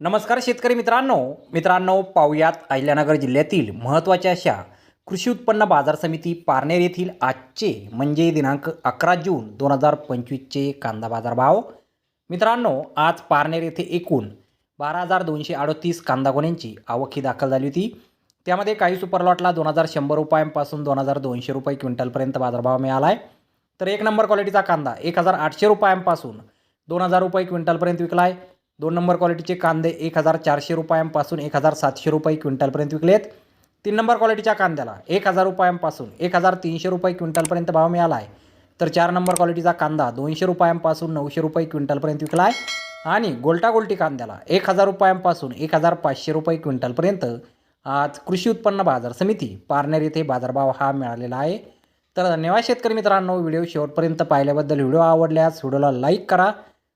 नमस्कार शेतकरी मित्रांनो. मित्रांनो पाहुयात अहिल्यानगर जिल्ह्यातील महत्त्वाच्या अशा कृषी उत्पन्न बाजार समिती पारनेर येथील आजचे म्हणजे दिनांक अकरा जून दोन हजार पंचवीसचे कांदा बाजार भाव मित्रांनो आज पारनेर येथे एकूण बारा हजार दोनशे अडतीस कांदा गोण्यांची आवक ही दाखल झाली होती. त्यामध्ये काही सुपर लॉटला दोन हजार शंभर रुपयांपासून दोन हजार दोनशे रुपये क्विंटलपर्यंत बाजारभाव मिळाला आहे तर एक नंबर क्वालिटीचा कांदा एक हजार आठशे रुपयांपासून दोन हजार रुपये क्विंटलपर्यंत विकला आहे दोन नंबर क्वालिटीचे कांदे एक हजार चारशे रुपयांपासून एक हजार सातशे रुपये क्विंटलपर्यंत विकलेत. तीन नंबर क्वालिटीच्या कांद्याला एक हजार रुपयांपासून एक हजार तीनशे रुपये क्विंटलपर्यंत भाव मिळाला आहे तर चार नंबर क्वालिटीचा कांदा दोनशे रुपयांपासून नऊशे रुपये क्विंटलपर्यंत विकला आहे आणि गोल्टा गोल्टी कांद्याला एक हजार रुपयांपासून एक हजार पाचशे रुपये क्विंटलपर्यंत आज कृषी उत्पन्न बाजार समिती पारनेर येथे बाजारभाव हा मिळालेला आहे. तर धन्यवाद शेतकरी मित्रांनो व्हिडिओ शेवटपर्यंत पाहिल्याबद्दल व्हिडिओ आवडल्यास व्हिडिओला लाईक करा.